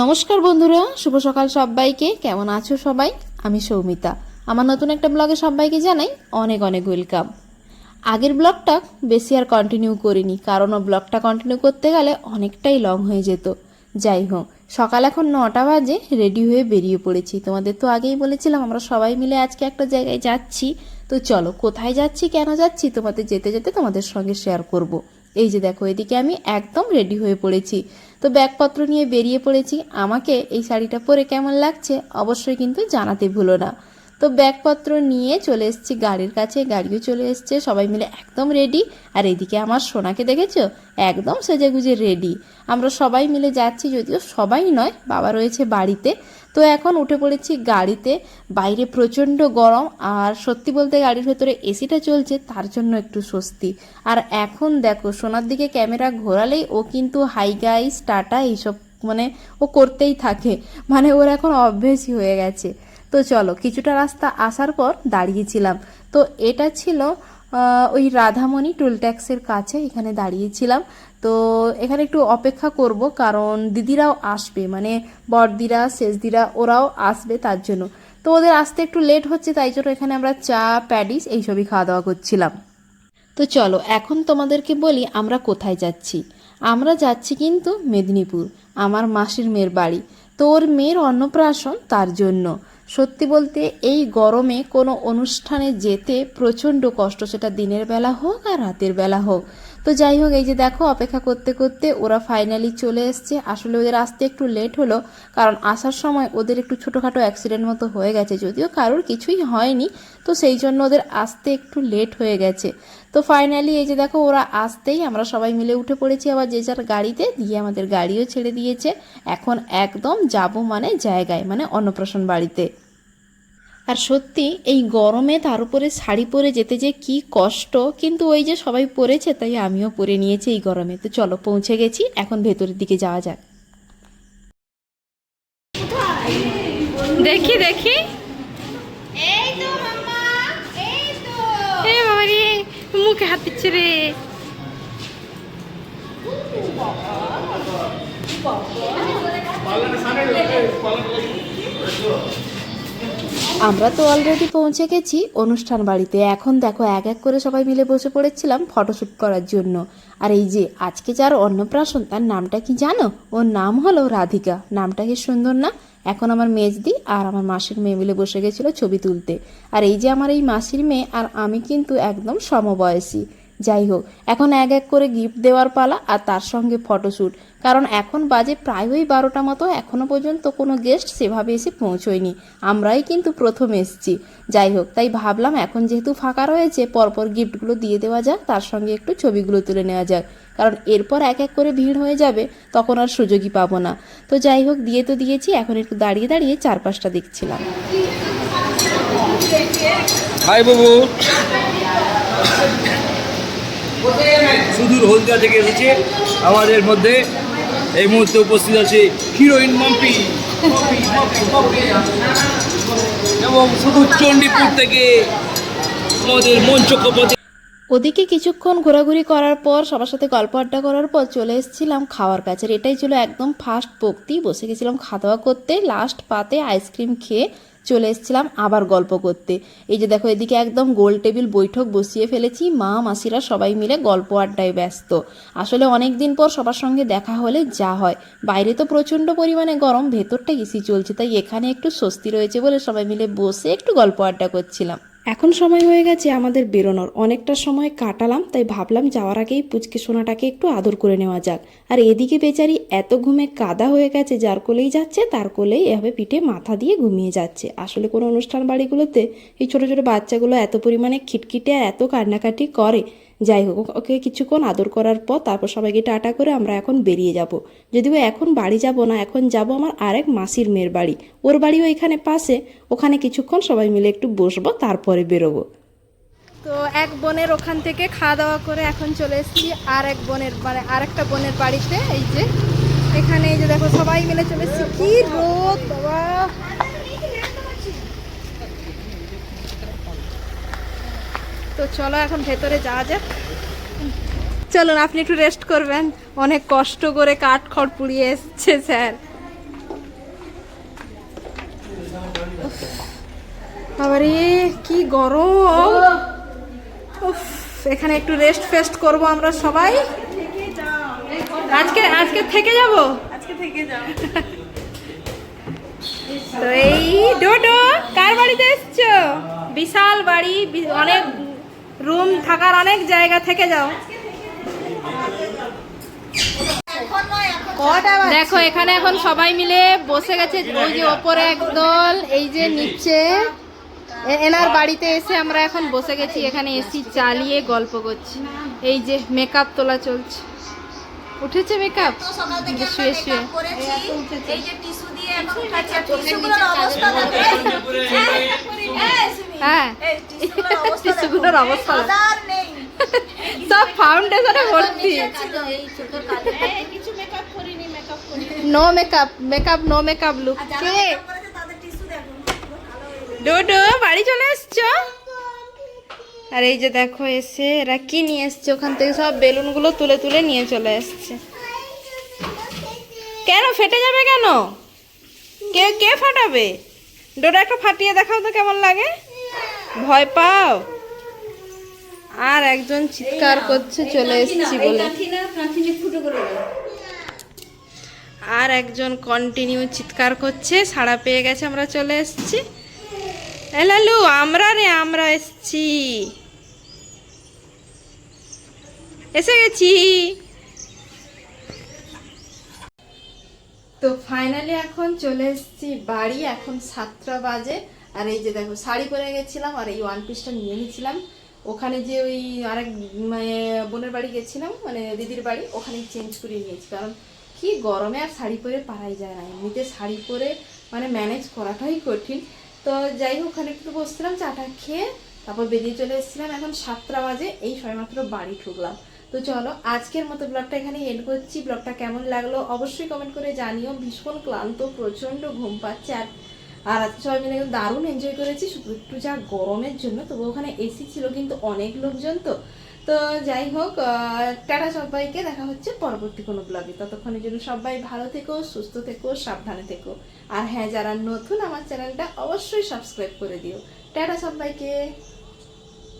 নমস্কার বন্ধুরা, শুভ সকাল সবাইকে। কেমন আছো সবাই? আমি সৌমিতা। আমার নতুন একটা ব্লগে সবাইকে জানাই অনেক অনেক ওয়েলকাম। আগের ব্লগটা বেশি আর কন্টিনিউ করিনি, কারণ ও ব্লগটা কন্টিনিউ করতে গেলে অনেকটাই লং হয়ে যেত। যাই হোক, সকাল এখন নটা বাজে রেডি হয়ে বেরিয়ে পড়েছি। তোমাদের তো আগেই বলেছিলাম, আমরা সবাই মিলে আজকে একটা জায়গায় যাচ্ছি। তো চলো, কোথায় যাচ্ছি, কেন যাচ্ছি তোমাদের যেতে যেতে তোমাদের সঙ্গে শেয়ার করব। এই যে দেখো, এদিকে আমি একদম রেডি হয়ে পড়েছি। তো ব্যাগপত্র নিয়ে বেরিয়ে পড়েছি। আমাকে এই শাড়িটা পরে কেমন লাগছে অবশ্যই কিন্তু জানাতে ভুলো না। তো ব্যাগপত্র নিয়ে চলে এসেছি, গাড়ির কাছে, গাড়িও চলে এসছে, সবাই মিলে একদম রেডি আর এদিকে আমার সোনাকে দেখেছ? একদম সেজে গুজে রেডি আমরা সবাই মিলে যাচ্ছি, যদিও সবাই নয়, বাবা রয়েছে বাড়িতে। তো এখন উঠে পড়েছি গাড়িতে। বাইরে প্রচণ্ড গরম, আর সত্যি বলতে গাড়ির ভেতরে এসিটা চলছে, তার জন্য একটু স্বস্তি। আর এখন দেখো, সোনার দিকে ক্যামেরা ঘোরালেই ও কিন্তু হাই গাইস টাটা এইসব মানে ও করতেই থাকে। মানে ওর এখন অভ্যেসই হয়ে গেছে। তো চলো, কিছুটা রাস্তা আসার পর দাঁড়িয়েছিলাম। তো এটা ছিল ওই রাধামণি টুল ট্যাক্সের কাছে এখানে দাঁড়িয়েছিলাম। তো এখানে একটু অপেক্ষা করব, কারণ দিদিরাও আসবে মানে বড়দিরা, শেষদিরা, ওরাও আসবে তার জন্য। তো ওদের আসতে একটু লেট হচ্ছে, তাই জন্য এখানে আমরা চা প্যাডিস এইসবই খাওয়া দাওয়া করছিলাম। তো চলো, এখন তোমাদেরকে বলি আমরা কোথায় যাচ্ছি। আমরা যাচ্ছি কিন্তু মেদিনীপুর, আমার মাসির মেয়ের বাড়ি। তো ওর মেয়ের অন্নপ্রাশন তার জন্য। সত্যি বলতে এই গরমে কোনো অনুষ্ঠানে যেতে প্রচণ্ড কষ্ট, সেটা দিনের বেলা হোক আর রাতের বেলা হোক। তো যাই হোক, এই যে দেখো, অপেক্ষা করতে করতে ওরা ফাইনালি চলে এসছে। আসলে ওদের আসতে একটু লেট হলো, কারণ আসার সময় ওদের একটু ছোটোখাটো অ্যাক্সিডেন্ট মতো হয়ে গেছে, যদিও কারোর কিছুই হয়নি। তো সেই জন্য ওদের আসতে একটু লেট হয়ে গেছে। তো ফাইনালি এই যে দেখো, ওরা আসতেই আমরা সবাই মিলে উঠে পড়েছি আবার যে যার গাড়িতে, দিয়ে আমাদের গাড়িও ছেড়ে দিয়েছে। এখন একদম যাব মানে জায়গায় মানে অন্নপ্রাশন বাড়িতে। আর সত্যি এই গরমে তার উপরে শাড়ি পরে যেতে যে কি কষ্ট কিন্তু ওই যে সবাই পরেছে তাই আমিও পরে নিয়েছি এই গরমে। তো চলো পৌঁছে গেছি এখন ভেতরের দিকে যাওয়া যাক। দেখি দেখি। মুখে হাত দিচ্ছে রে। আমরা তো অলরেডি পৌঁছে গেছি। অনুষ্ঠান বাড়িতে। এখন দেখো, এক এক করে সবাই মিলে বসে পড়েছিলাম ফটোশ্যুট করার জন্য। আর এই যে, আজকে যার অন্নপ্রাশন, তার নামটা কি জানো? ওর নাম হলো রাধিকা। নামটা কি সুন্দর না? এখন আমার মেজদি আর আমার মাসির মেয়ে মিলে বসে গেছিল ছবি তুলতে। আর এই যে আমার এই মাসির মেয়ে, আর আমি কিন্তু একদম সমবয়সী। যাই হোক, এখন এক এক করে গিফট দেওয়ার পালা আর তার সঙ্গে ফটোশ্যুট কারণ এখন বাজে প্রায় ওই বারোটা মতো, এখনও পর্যন্ত কোনো গেস্ট সেভাবে এসে পৌঁছয়নি। আমরাই কিন্তু প্রথম এসছি। যাই হোক, তাই ভাবলাম এখন যেহেতু ফাঁকা রয়েছে, পরপর গিফটগুলো দিয়ে দেওয়া যাক, তার সঙ্গে একটু ছবিগুলো তুলে নেওয়া যাক। কারণ এরপর এক এক করে ভিড় হয়ে যাবে, তখন আর সুযোগই পাবো না। তো যাই হোক, দিয়ে তো দিয়েছি, এখন একটু দাঁড়িয়ে দাঁড়িয়ে চারপাশটা দেখছিলাম। হাই, বাবু। হলদিয়া থেকে এসেছে। আমাদের মধ্যে এই মুহূর্তে উপস্থিত আছে হিরোইন মাম্পি। এবং সুদূর চণ্ডীপুর থেকে আমাদের মঞ্চ ওদিকে কিছুক্ষণ ঘোরাঘুরি করার পর, সবার সাথে গল্প আড্ডা করার পর চলে এসেছিলাম খাওয়ার কাছে। এটাই ছিল একদম ফার্স্ট পক্তি বসে গেছিলাম খাওয়া দাওয়া করতে লাস্ট পাতে আইসক্রিম খেয়ে চলে এসেছিলাম আবার গল্প করতে। এই যে দেখো, এদিকে একদম গোল টেবিল বৈঠক বসিয়ে ফেলেছি। মা, মাসিরা সবাই মিলে গল্প আড্ডায় ব্যস্ত। আসলে অনেক দিন পর সবার সঙ্গে দেখা হলে যা হয়। বাইরে তো প্রচণ্ড পরিমাণে গরম, ভেতরটা এসি চলছে, তাই এখানে একটু স্বস্তি রয়েছে বলে সবাই মিলে বসে একটু গল্প আড্ডা করছিলাম। এখন সময় হয়ে গেছে আমাদের বেরোনোর। অনেকটা সময় কাটালাম, তাই ভাবলাম যাওয়ার আগেই পুচকে সোনাটাকে একটু আদর করে নেওয়া যাক। আর এদিকে বেচারি এত ঘুমে কাদা হয়ে গেছে, যার কোলেই যাচ্ছে, তার কোলেই এভাবে পিঠে মাথা দিয়ে ঘুমিয়ে যাচ্ছে। আসলে কোনো অনুষ্ঠান বাড়িগুলোতে এই ছোটো ছোটো বাচ্চাগুলো এত পরিমাণে খিটখিটে আর এত কান্নাকাটি করে যাই হোক, ওকে কিছুক্ষণ আদর করার পর তারপর সবাইকে টাটা করে আমরা এখন বেরিয়ে যাব। যদিও এখন বাড়ি যাব না, এখন যাব আমার আরেক মাসির মেয়ের বাড়ি। ওর বাড়িও এখানে পাশে। ওখানে কিছুক্ষণ সবাই মিলে একটু বসবো, তারপরে বেরোবো। তো এক বোনের ওখান থেকে খাওয়া দাওয়া করে এখন চলে এসেছি আর এক বোনের মানে আরেকটা বোনের বাড়িতে, এই যে। এখানে এই যে দেখো সবাই মিলে চলে এসেছি। কি রোদ, বাবা। তো চলো এখন ভেতরে যাওয়া যাক। চলুন আপনি একটু রেস্ট করবেন। অনেক কষ্ট করে কাঠ খড় পুড়িয়ে এসছে স্যার। বাবারে কি গরম। এখানে একটু রেস্ট ফেস্ট করব আমরা সবাই। আজকে আজকে থেকে যাব? আজকে থেকে যাব। তো এই ডোডো কার বাড়িতে এসছো? বিশাল বাড়ি অনেক রুম থাকার অনেক জায়গা থেকে যাও। দেখো এখানে এখন সবাই মিলে বসে গেছে। ওই যে ওপরে একদল এই যে নিচে। এনার বাড়িতে এসে আমরা এখন বসে গেছি। এখানে এসি চালিয়ে গল্প করছি। এই যে মেকআপ তোলা চলছে। উঠেছে মেকআপ শুয়ে শুয়ে। হ্যাঁ টিস্যুগুলোর অবস্থা সব ফাউন্ডেশনে ভর্তি। No makeup makeup no makeup look কে? ডোডো বাড়ি চলে এসছো? আর এই যে দেখো এসে এরা কি নিয়ে এসছে? ওখান থেকে সব বেলুনগুলো তুলে তুলে নিয়ে চলে এসছে। কেন ফেটে যাবে কেন? কে কে ফাটাবে? ডোডা একটা ফাটিয়ে দেখাও তো কেমন লাগে। ভয় পাও? আর একজন চিৎকার করছে, চলে এসেছি বলে। আর একজন কন্টিনিউ চিৎকার করছে, সাড়া পেয়ে গেছে, আমরা চলে এসেছি। লালু, আমরা রে, আমরা এসছি। এসে গেছি। তো ফাইনালি এখন চলে এসেছি বাড়ি, এখন সাতটা বাজে। আর এই যে দেখো, শাড়ি পরে গেছিলাম আর এই ওয়ান পিসটা নিয়ে নিয়েছিলাম। ওখানে যে ওই আরেক মানে বোনের বাড়ি গেছিলাম মানে দিদির বাড়ি, ওখানে চেঞ্জ করে নিয়েছি। কারণ কি গরমে আর শাড়ি পরে পারাই যায় না। এমনিতে শাড়ি পরে মানে ম্যানেজ করাটাই কঠিন। তো যাই হোক, ওখানে একটু বসছিলাম চাটা খেয়ে তারপর বেরিয়ে চলে এসেছিলাম। এখন সাতটা বাজে, এই সবেমাত্র বাড়ি ঢুকলাম। তো চলো, আজকের মতো ব্লগটা এখানে এন্ড করছি। ব্লগটা কেমন লাগল অবশ্যই কমেন্ট করে জানিও। ভীষণ ক্লান্ত, প্রচণ্ড ঘুম পাচ্ছে আর আর আজকে সবাই মিলে কিন্তু দারুণ এনজয় করেছি। শুধু একটু যা গরমের জন্য, তবু ওখানে এসি ছিল কিন্তু অনেক লোকজন তো। তো যাই হোক টাটা সবাইকে, দেখা হচ্ছে পরবর্তী কোনো ব্লগে। ততক্ষণের জন্য সবাই ভালো থেকো, সুস্থ থেকো, সাবধানে থেকো। আর হ্যাঁ যারা নতুন আমার চ্যানেলটা, অবশ্যই সাবস্ক্রাইব করে দিও। টাটা সবাইকে।